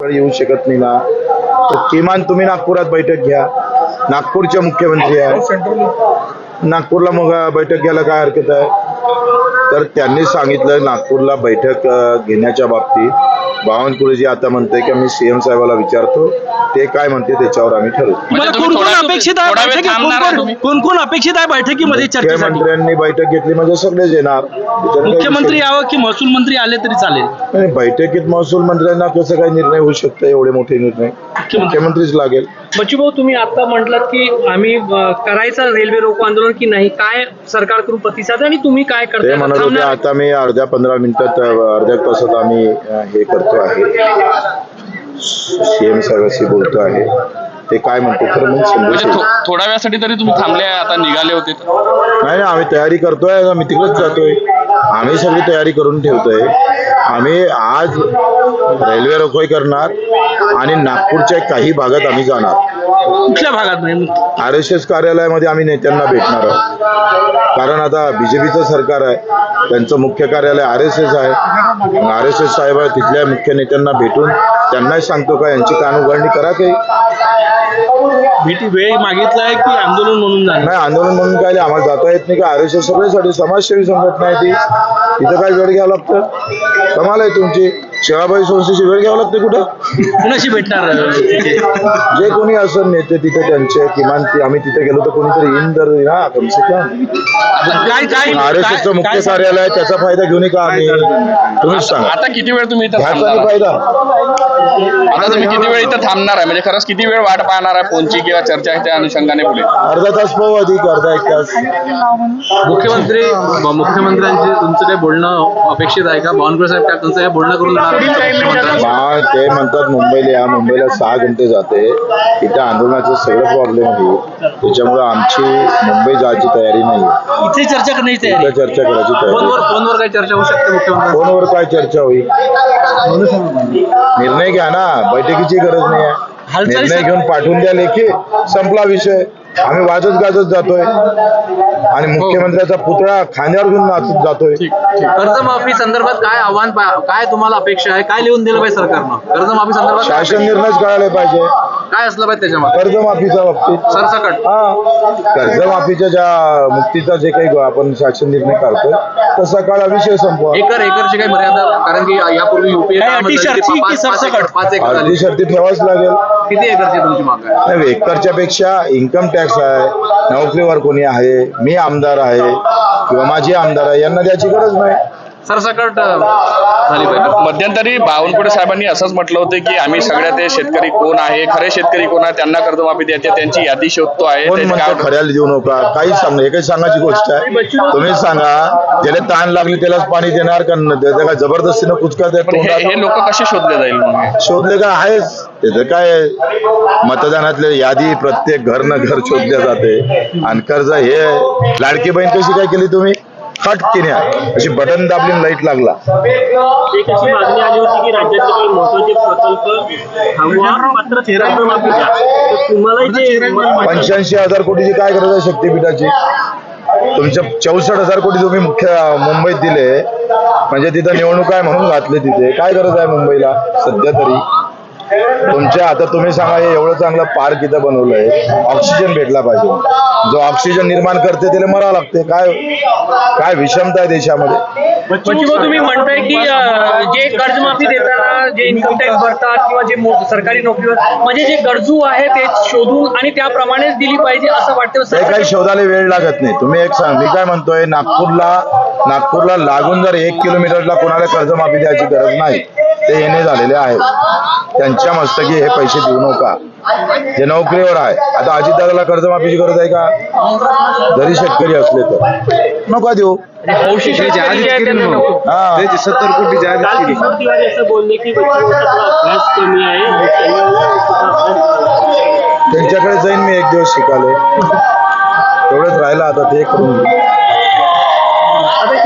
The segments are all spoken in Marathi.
येऊ शकत नाही ना. तर किमान तुम्ही नागपुरात बैठक घ्या. नागपूरचे मुख्यमंत्री आहे नागपूरला मग बैठक घ्यायला काय हरकत आहे? तर त्यांनी सांगितलं नागपूरला बैठक घेण्याच्या बाबतीत. बावनकुळेजी आता म्हणते की मी सीएम साहेबाला विचारतो ते काय म्हणते त्याच्यावर आम्ही ठरवू. थोडा- अपेक्षित आहे कोण-? कोण अपेक्षित आहे? बैठकीमध्ये चर्चेसाठी मुख्यमंत्र्यांनी बैठक घेतली म्हणजे सगळेच येणार. मुख्यमंत्री यावं की महसूल मंत्री आले तरी चालेल? नाही. बैठकीत महसूल मंत्र्यांना कसं काय निर्णय होऊ शकतो एवढे मोठे निर्णय? मुख्यमंत्रीच लागेल. बच्चूभाऊ तुम्ही आता म्हटलात की आम्ही करायचं रेल्वे रोको आंदोलन की नाही? काय सरकारकडून प्रतिसाद आहे आणि तुम्ही काय करता म्हणत होते थांबणार? आता मी अर्ध्या पंधरा मिनिटात अर्ध्या तासात आम्ही हे करतो. आहे. सीएम साहेबांशी बोलतो आहे. ते काय म्हणते? तर मग समजू म्हणजे शकेल. थो- थोड्या वेळासाठी तरी तुम्ही थांबले आता निघाले होते. नाही, आम्ही तयारी करतोय आम्ही तिकडेच जातोय. आम्ही सगळी तयारी करून ठेवतोय. आम्ही आज रेल्वे रोखोई करणार आणि नागपूरच्या काही भागात आम्ही जाणार. कुठल्या भागात नाही? आर एस एस कार्यालयामध्ये आम्ही नेत्यांना भेटणार आहोत. कारण आता बीजेपीचं सरकार आहे त्यांचं मुख्य कार्यालय आर एस एस आहे. आर एस एस साहेब आहे तिथल्या मुख्य नेत्यांना भेटून त्यांनाही सांगतो का यांची कानउघडणी करा काही भेटी वेळ मागितलाय की आंदोलन म्हणून जाणार? नाही आंदोलन म्हणून काय आम्हाला जाता येत नाही का? आर एस एस सगळ्यासाठी समाजसेवी संघटना आहे ती. इथं काय वेळ घ्यावं लागतं? कमाल आहे तुमची. सेवाबाई संस्थेची वेळ घ्यावं लागते कुठं? कुणाशी भेटणार तिथे? जे कोणी असं नेते तिथे त्यांचे किमान ते आम्ही तिथे गेलो तर कोणीतरी येईन तर ना कमसे कम. काय काय आर एस एसचं मुख्य काय- कार्यालय आहे त्याचा फायदा घेऊन का आम्ही? तुम्हीच सांगा. आता किती वेळ तुम्ही इथं थांबणार फायदा? आता तुम्ही किती वेळ इथं थांबणार आहे म्हणजे खरंच किती वेळ वाट पाहणार आहे फोनची किंवा चर्चा आहे त्या अनुषंगाने पुढे अर्धा तास पाहू अधिक अर्धा एक तास. मुख्यमंत्री मुख्यमंत्र्यांचे तुमचं काही बोलणं अपेक्षित आहे का? बावनकुळे साहेब काय तुमचं काही बोलणं करून ते म्हणतात मुंबईला या मुंबईला सहा घंटे जाते. इथे आंदोलनाचे सगळं प्रॉब्लेम होईल त्याच्यामुळे आमची मुंबई जायची तयारी नाही. इथे चर्चा करण्याची तयारी. इथं चर्चा करायची तयारी. फोनवर काही चर्चा होऊ शकते मुख्यमंत्री? फोनवर काय चर्चा होईल? निर्णय घ्या ना. बैठकीची गरज नाही आहे. निर्णय घेऊन पाठवून द्या लेखी. संपला विषय. आम्ही वाजत गाजत जातोय. आणि मुख्यमंत्र्याचा पुतळा खांद्यावर घेऊन नाचत जातोय. कर्जमाफी संदर्भात काय आव्हान काय तुम्हाला अपेक्षा आहे? काय लिहून दिलं पाहिजे सरकारनं? कर्जमाफी संदर्भात शासन? निर्णयच कळायला पाहिजे. काय असलं पाहिजे त्याच्यामध्ये? कर्जमाफीच्या बाबतीत. सरसकट. हा. कर्जमाफीच्या ज्या मुक्तीचा जे काही आपण शासन निर्णय काढतोय तसा काळा विषय संपवा. एकर एकरची काही मर्यादा कारण की यापूर्वी युपीए काय अटी शर्ती की सरसकट? पाच एकर झाली. अर्धी शर्ती ठेवाच लागेल. किती एकरची तुमची माग आहे? नाही, एकरच्या पेक्षा इन्कम टॅक्स आहे नोकरीवर कोणी आहे मी आमदार आहे किंवा माझी आमदार आहे यांना द्यायची गरज नाही. सरसकट अं, झाली पाहिजे मध्यंतरी बावनकुळे साहेबांनी असंच म्हटलं होतं की आम्ही सगळ्या ते शेतकरी कोण आहे खरे शेतकरी कोण आहे त्यांना कर्जमाफी द्यायची त्यांची यादी शोधतो आहे कोण म्हणतो खऱ्याला देऊ नका? काहीच सांग हे काही सांगायची गोष्ट आहे. तुम्हीच सांगा ज्याला ताण लागली त्यालाच पाणी देणार का न- त्याला जबरदस्तीनं कुचका पण हे देत लोक कसे शोधले जाईल मग? हे? शोधले का आहेच. त्याचं काय मतदानातले यादी प्रत्येक घर न घर शोधल्या जाते. आणि कर्ज हे लाडकी बहीण कशी काय केली तुम्ही? खटकीने अशी बटन दाबली लाइट लागला. एक अशी मागणी आली होती की राज्याचे काही महत्त्वाचे प्रकल्प थांबवा मात्र कर्जमाफी द्या. तर तुम्हाला जे पंच्याऐंशी हजार कोटीची काय गरज आहे शक्तीपीठाची? तुमच्या चौसष्ट हजार कोटी तुम्ही मुख्य मुंबईत दिले. म्हणजे तिथं निवडणूक आहे म्हणून घातले तिथे. काय गरज आहे मुंबईला? सध्या तरी. तुमच्या आता तुम्ही सांगा हे एवढं चांगलं पार्क इथं बनवलंय. ऑक्सिजन भेटला पाहिजे. जो ऑक्सिजन निर्माण करते त्याला मरावं लागते. काय काय विषमता आहे देशामध्ये? तुम्ही म्हणताय की जे कर्जमाफी देताना जे इन्कम टॅक्स भरतात किंवा जे सरकारी नोकरीवर म्हणजे जे गरजू आहे ते शोधून आणि त्याप्रमाणेच दिली पाहिजे असं वाटतं. काही शोधायला वेळ लागत नाही. तुम्ही एक सांग मी काय म्हणतोय नागपूरला नागपूरला लागून जर एक किलोमीटरला कोणाला कर्जमाफी द्यायची गरज नाही ते येणे झालेले आहेत. त्यांच्या मस्तकी हे पैसे देऊ नका. जे नोकरीवर आहे. आता अजितदादाला कर्जमाफीची गरज आहे का? जरी शेतकरी असले तर. नका देऊ. सत्तर कोटी आहे त्यांच्याकडे जाईन मी एक दिवस शिकाले तेवढंच राहिलं आता ते करून.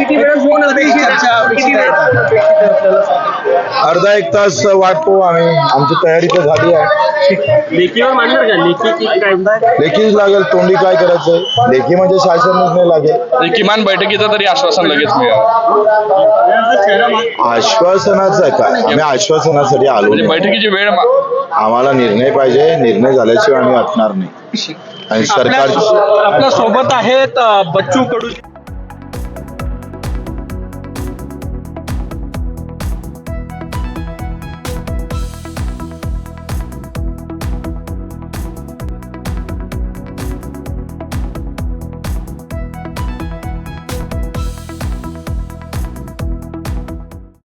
किती वेळ फोन अपेक्षित आहे? किती वेळ? अपेक्षित आहे आपल्याला? अर्धा एक तास वाट पाहू आम्ही. आमची तयारी तर झाली आहे. लेखीवर मांडणार का? लेखी की काय? लेखीच लागेल तोंडी काय करायचंय? लेखी म्हणजे शासनच नाही लागेल. किमान बैठकीचं तरी आश्वासन लगेच मिळावं आश्वासनाचं आहे काय आम्ही आश्वासनासाठी आलो म्हणजे नाही. बैठकीची वेळ मा- आम्हाला निर्णय पाहिजे. निर्णय झाल्याशिवाय आम्ही हटणार नाही. आणि सरकार आपल्यासोबत आहेत अ, बच्चू कडू